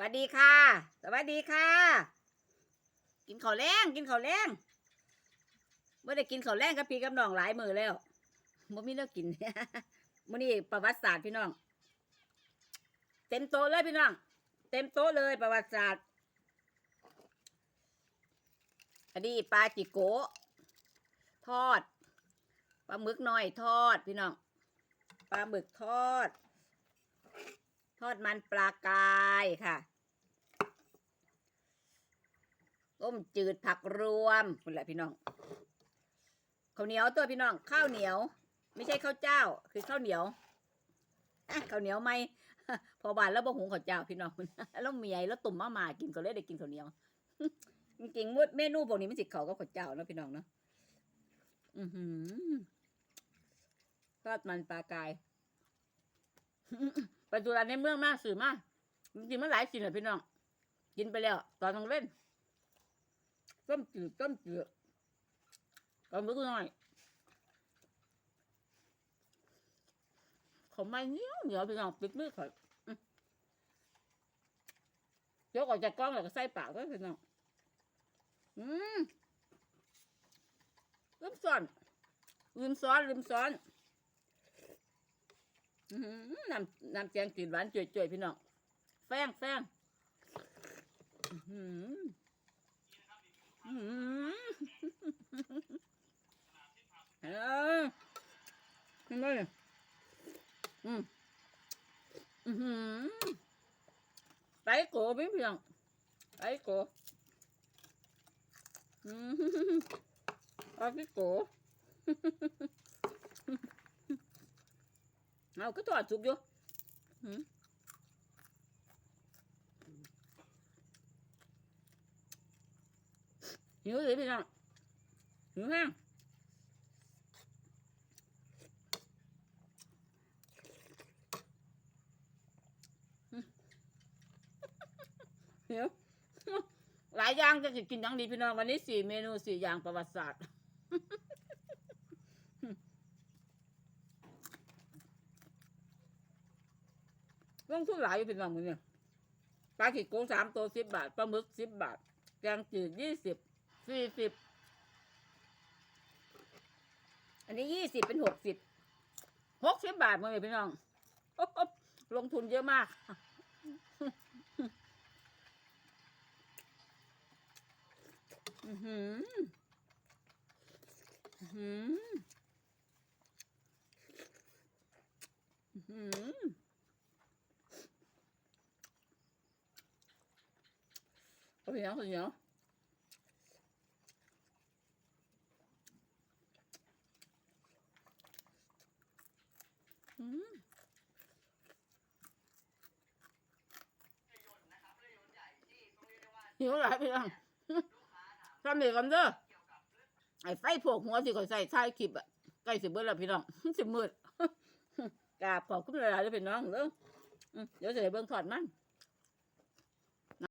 วัสดีค่ะ สวัสดีค่ะ กินข้าวแรงกินข้าวแรงไม่ได้กินข้าวแรงกับพี่กับน้องหลายมือแล้วบ่มีแล้วกินมื้อนี้ประวัติศาสตร์พี่น้อง เต็มโต๊ะเลยพี่น้อง เต็มโต๊ะเลยประวัติศาสตร์อันนี้ปลาจิโกทอดปลาหมึกน้อยทอดพี่น้องปลาหมึกทอด ทอดมันปลากายค่ะต้มจืดผักรวมคุณแหละพี่น้องข้าวเหนียวตัวพี่น้องข้าวเหนียว ไม่ใช่ข้าวเจ้า คือข้าวเหนียวอะข้าวเหนียวไหมพอบานแล้วบ่หุงข้าวเจ้าพี่น้องแล้วเมียแล้วตุ่มมามากินก็เลยได้กินข้าวเหนียวจริงๆมดเมนูพวกนี้มันสิเขาก็ข้าวเจ้าเนาะพี่น้องเนาะอือหือทอดมันปลากาย ไปดูร้านในเมืองมากสื่อมากจริงๆมันหลายสิ่งเลยพี่น้อง กินไปแล้ว ตอนต้องเล่นต้มจืดต้มจืดตอนมึกน้อยขาไม่เหนียวเหนียวพี่น้องปิดมือข่อยยกออกจากกล้องแล้วก็ใส่ปากด้วยพี่น้องอืมลืมซ้อนลืมซ้อนลืมซ้อน อหือน้ำน้ำแกงจืดหวานจ่วยๆพี่น้องแฟงแฟงอื้อหืออื้อหือเออเห็นไหมเนี่ยอืมอื้อหือไปโกพี่พี่น้องไปโกอืมเอาพี่โก เอาก็ทอดสุกอยู่หืมหิวเลยพี่น้องหิวแห้งหิวหลายอย่างจะกินทั้งดีพี่น้องวันนี้สี่เมนูสี่อย่างประวัติศาสตร์ ลงทุนหลายอยู่เป็นบางมือเนี่ยปลาขีดโกงสามตัวสิบบาทปลาหมึกสิบบาทแกงจืดยี่สิบสี่สิบอันนี้ยี่สิบเป็นหกสิบหกสิบบาทมือเนี่ยพี่น้องโอ๊บลงทุนเยอะมากอือหืออือหืออือหือ เอาเหนียวเอาเหนียวอืมหิวหลายพี่น้องทำเด็กกันเด้อไอ้ไฟพวกหัวสิเขาใส่ท้ายคลิปอะใกล้สิบเบิดแล้วพี่น้องสิบมืดกราบขอบคุณหลายๆเลยพี่น้องเด้อเดี๋ยวจะได้เบิ่งถอดมัน